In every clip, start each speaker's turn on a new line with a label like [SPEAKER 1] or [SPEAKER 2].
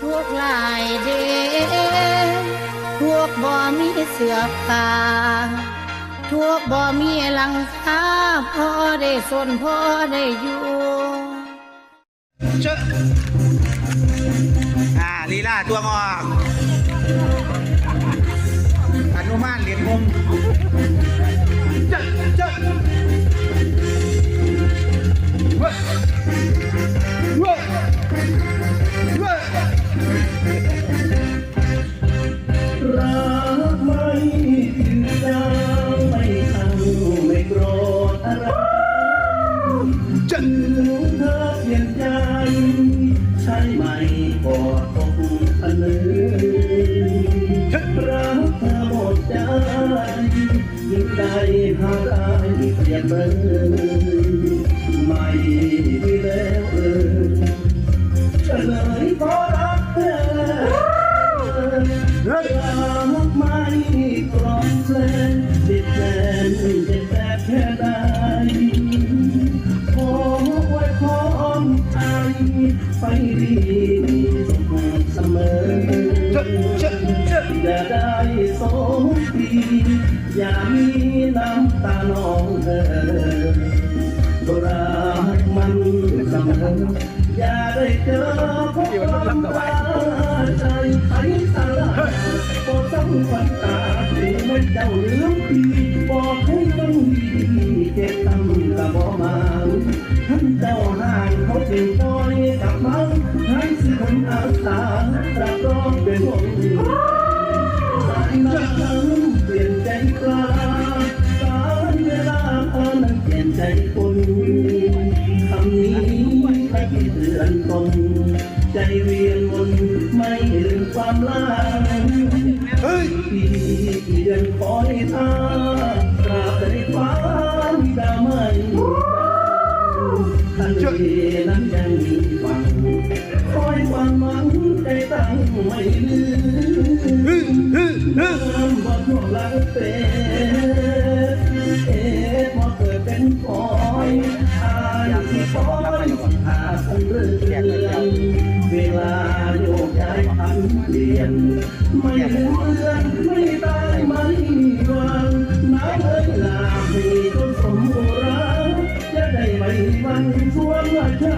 [SPEAKER 1] ทุกหลายเดพวกบ่มีเสือผ้าทุกบ่มีหลังคาพอได้สนพอได้อยู่
[SPEAKER 2] เจ้าอ่าลีลาตัวงอกอนุมานเหรียญมุม
[SPEAKER 3] ฝันตาถึงไม่เจ้าเรื่องปีบอกให้ต้องมีเจตนา ดือนคอยท่าตราบใดฟ้ามีดาวไม่ทันทีนั้นยังมีฟังคอยความหวังใจตั้งไม่ลืม
[SPEAKER 2] ฮึฮึฮึ
[SPEAKER 3] น้ำบ่ทั่วหลังเป็ดเอ๊ะพอเกิดเป็นปอยอายที่ปอยหาคงเรื่องเวลาโยกย้ายพันเปลี่ยนไม่เลือนไม่ตายไม่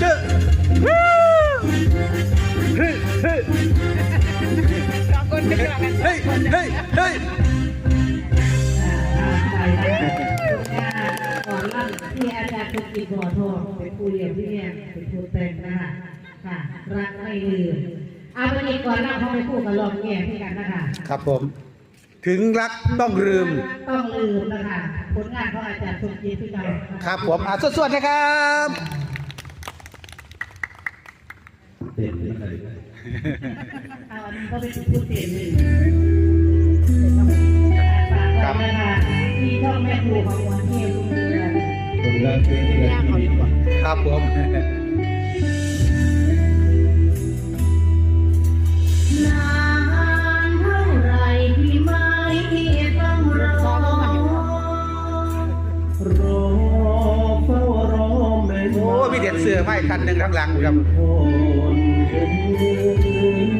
[SPEAKER 3] เจ้าเฮ้
[SPEAKER 2] ยเฮ้ยเฮ้ยเฮ้ยเฮ้ย
[SPEAKER 4] ก่อนล่ำที่อาจารย์คุกินบ่อทองเป็นผู้เรียนที่เนี่ยเป็นผู้แต่งนะคะค่ะรักไม่ลืมเอาไปอีกก่อนล่ำเขาไปพูดกับลองแง่พี่กันนะคะ
[SPEAKER 2] ครับผมถึงรักต้องลืม
[SPEAKER 4] ต้องลืมนะคะผลงานของอาจารย์คุกินที่เรา
[SPEAKER 2] ครับผมอะสวดๆนะครับ
[SPEAKER 3] เต็มเลย
[SPEAKER 4] เอาอันนี้ก็เป็นผู้เตียนเลยฝากไว้นะคะที่ช่องแม่ครูของวันเทพรุ่งเรือง
[SPEAKER 3] คนรักเพื่อนที่รักชีวิต
[SPEAKER 2] ครับผม
[SPEAKER 1] นานเท่าไรที่ไม่ต้องรอ
[SPEAKER 3] รอเฝ้ารอแม่
[SPEAKER 2] โอ้มีเด็ดเสือไม้คันหนึ่งข้างหลังครับ
[SPEAKER 3] โอ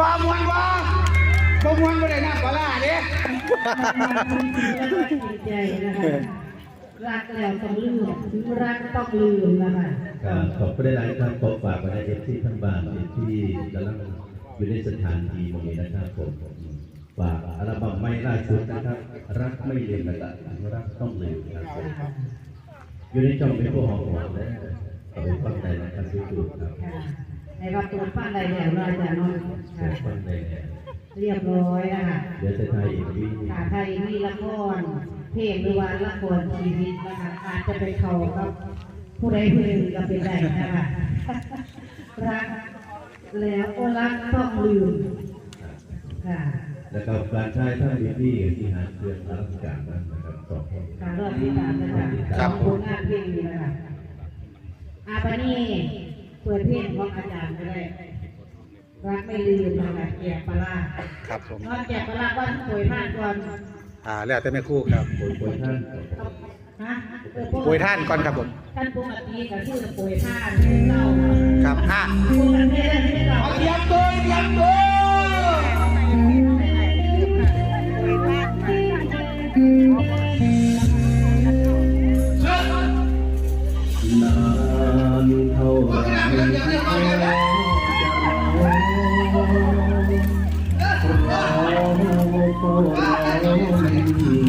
[SPEAKER 5] ม
[SPEAKER 1] วนกว่ามวนกว่าบ่มวนบ่ได้น้ำ
[SPEAKER 2] ปลาร้าเด้
[SPEAKER 4] ดีใจนะคะรักแล้วต้องลืมรักต้องลืมนะคะ
[SPEAKER 3] ครับขอบคุณหลายๆครับขอฝากไว้ในเอฟซีทั้งบ้านเอฟซีกำลังอยู่ในสถานที่ตรงนี้นะครับผมฝากอัลบั้มไม่ล่าสุดนะครับ รักไม่ลืมและรันรักต้องลืมครับผมอยู่ในจอมเป็นผู้หอมหวานและเอาไปฟังในนะครับดูๆครับ
[SPEAKER 4] ในรับตัวป้าใดแล้วเราจะนอน
[SPEAKER 3] เดี๋ยวฟังใน
[SPEAKER 4] เรียบร้อยนะคะ
[SPEAKER 3] เดี๋ยวจะไทยอีกที
[SPEAKER 4] ถ้าใครมีละครเพลงหรือว่าละครชีวิตนะคะอาจจะไปเข้ากับ ผู้ใดผู้หนึ่งก็เป็นได้นะคะรักแล้วก็รักต้องลืมค่ะ
[SPEAKER 3] แล้วก็การใช้ท่านพี่ที่หาเครื่องรับการนั้นนะครับสองคน
[SPEAKER 4] การรอบที่สามนะคะของผลงานเพลงนี้นะคะอาปานี่ เปิดเพลงของอาจารย์ก็ได้รักไม่ลืมนะคะแจกปลาร้า
[SPEAKER 2] ครับผม
[SPEAKER 4] นอนแจกปลาร้าว่าป่วยผ่านก่อน
[SPEAKER 2] อ่าแล้วแต่แม่ครู่ครับ
[SPEAKER 3] โวยพรท่าน
[SPEAKER 4] ฮะเออ
[SPEAKER 2] โปรยท่านก่อนครับผม
[SPEAKER 4] ท่านปกติก็คือป่วยผ่านเต้า
[SPEAKER 2] ครับอะ
[SPEAKER 4] ปกติไม่ได้เรา
[SPEAKER 2] เตรียมตัวเต
[SPEAKER 3] รียมตัว รั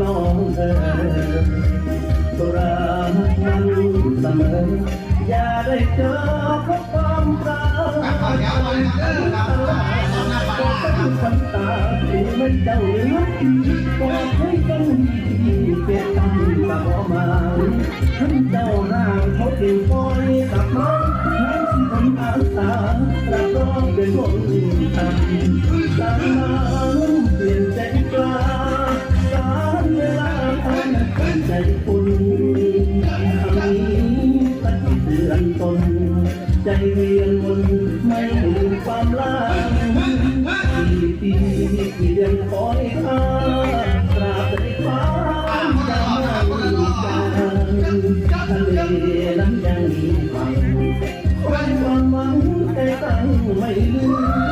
[SPEAKER 3] ลองเธอตัวรักมันเสมอ อย่าได้เจอเพราะความรักก็เป็นคนตาถึงไม่เจ้าเหลือบอกให้ต้องดีเปลี่ยนตั้งตาบ่มาท่านเจ้าร่างเขาถึงปล่อยกับน้องให้สิทำอาสารับรองเป็นคนทำสร้างน้ำเปลี่ยน ทะเลนั้นยังมีฝั่งความหวังหวังใจตั้งไม่ลืม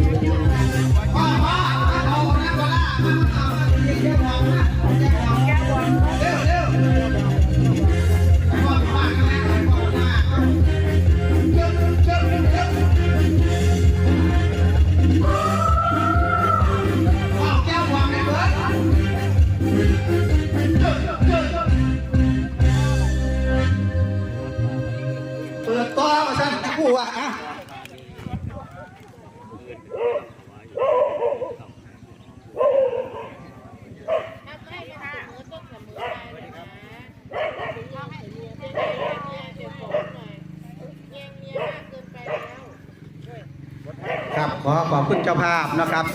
[SPEAKER 3] อขอบ
[SPEAKER 2] คุณเจ้าภาพนะครับ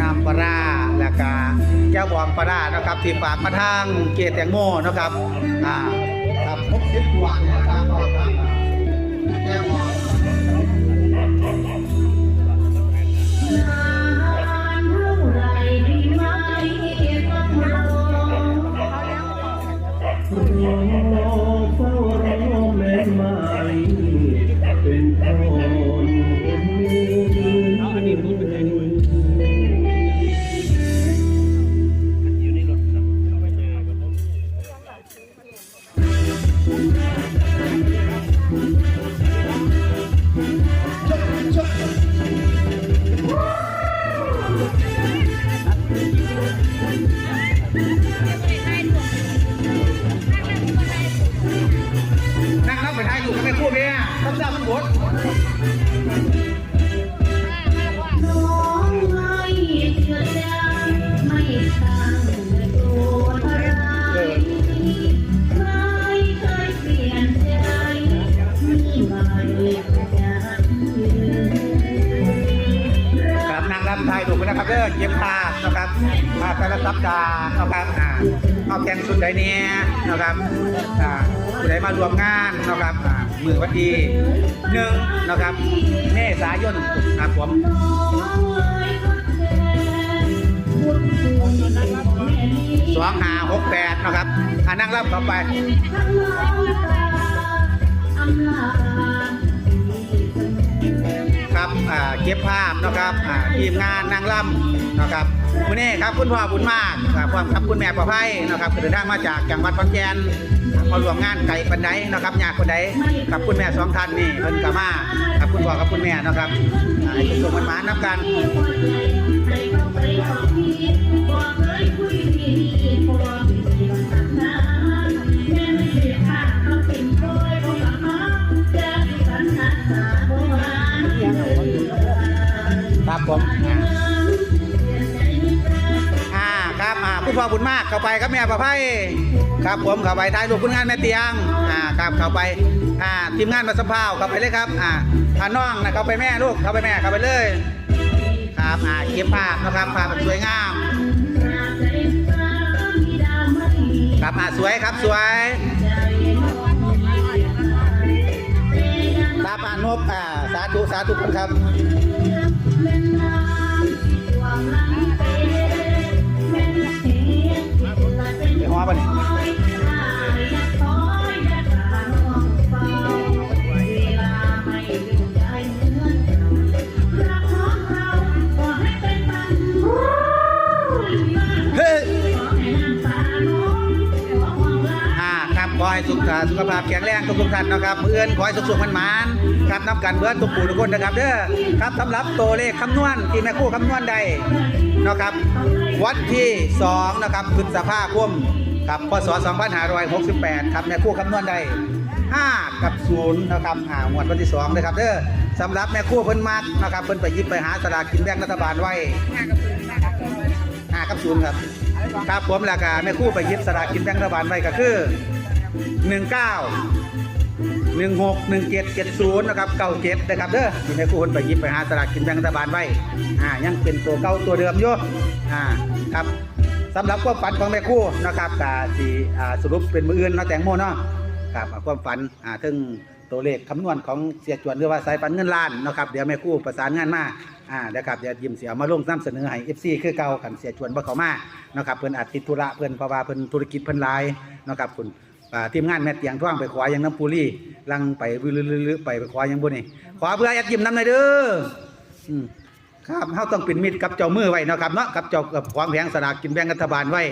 [SPEAKER 2] นามปลาร้าและกาแก้วบองปลาร้านะครับ ที่ฝากมาทางเกียรติแตงโมนะครับอ่าครับพบสิบกว่านนะครับแก้วบอง
[SPEAKER 1] นานเท่าไรดีไหม
[SPEAKER 3] เอา
[SPEAKER 2] แกงสุดใดเนี่ยนะครับอ่าสุดใดมารวมงานนะครับอ่ามือวันที่หนึ่งนะครับเมษายนครับผมสองห้าหกแปดนะครับอ่านั่งรับต่อไป ก็บภาพนะครับทีมงานนางล่ำนะครับวันนี้ครับคุณพ่อบุญมากครับพร้อมครับคุณแม่ประไพนะครับเดินทางมาจากจังหวัดขอนแก่นมาร่วมงานไก่ปันไดนะครับญาติคนใดกับคุณแม่สองท่านนี่เพิ่นกมากับคุณพ่อกับคุณแม่นะครับอ่าให้ทุกคนมันมานับกัน
[SPEAKER 1] ครับ
[SPEAKER 2] ผมอ่าครับอ่าผู้พ่อบุญมากเข้าไปครับแม่ประไพครับผมเข้าไปถ่ายรูปคุณงานแม่เตียงอ่าครับเข้าไปอ่าทีมงานมาสัมภาษณ์เข้าไปเลยครับอ่าพาน้องนะเข้าไปแม่ลูกเข้าไปแม่เข้าไปเลย ครับอ่าเก็บภาพนะครับภาพมันสวยงามครับอ่าสวยครับสวย
[SPEAKER 1] ต่ยัง
[SPEAKER 2] ครับอ่านบอ่าสาธุสาธุครับ
[SPEAKER 1] เล่นน้ำที่ดวงลัง ขอให้
[SPEAKER 2] สุขภาพแข็งแรงทุกทุกท่านนะครับเพื่อนขอให้สุขสุขมันมันครับนับกันเพื่อนทุกผู้ทุกคนนะครับเด้อครับสำหรับตัวเลขคำนวณที่แม่คู่คำนวณได้นะครับ วันที่2นะครับพฤษภาคมครับพศ2568ครับแม่คู่คำนวณได้5กับ0นะครับอ่างวดวันที่2นะครับเด้อสำหรับแม่คู่เพิ่นมักนะครับเพิ่นไปยิบไปหาสลากกินแบ่งรัฐบาลไว้5กับ0ครับครับผมราคาแม่คู่ไปยิบสลากกินแบ่งรัฐบาลไว้ก็คือ หนึ่งเก้าหนึ่งหกหนึ่งเจ็ดเจ็ดศูนย์นะครับเก้าเจ็ดนะครับเด้อที่แม่ครู่เพิ่นไปหยิบไปหาสลากกินแบ่งรัฐบาลไว้อ่ายังเป็นตัวเก่าตัวเดิมอยู่อ่าครับสำหรับความฝันของแม่ครู่นะครับกาสีอ่าสรุปเป็นมืออื่นเนาะแตงโมเนาะครับความฝันอ่าถึงตัวเลขคำนวณของเสียจวนหรือว่าสายฝันเงินล้านนะครับเดี๋ยวแม่คู่ประสานงานมาอ่าเดี๋ยวครับเดี๋ยวยิ้มเสียมาลงนำเสนอให้ FC คือเก่ากันเสียจวนบ่เขามานะครับเพิ่นอาจติดธุระเพิ่นเพราะว่าเพิ่นธุรกิจเพิ่นหลายนะครับคุณ ทีมงานแม่เตียงท่วงไปขวายังน้ำปูรี่ลังไปลือๆๆไปไปขวายังบ่นี่ขวาเพื่อแอดยิ้มน้ำหน่อยเด้ออืมครับเฮาต้องเป็นมิตรกับเจ้ามือไว้เนาะครับเนาะกับเจ้ากับความแผงสลากกินแบ่งรัฐบาลไว้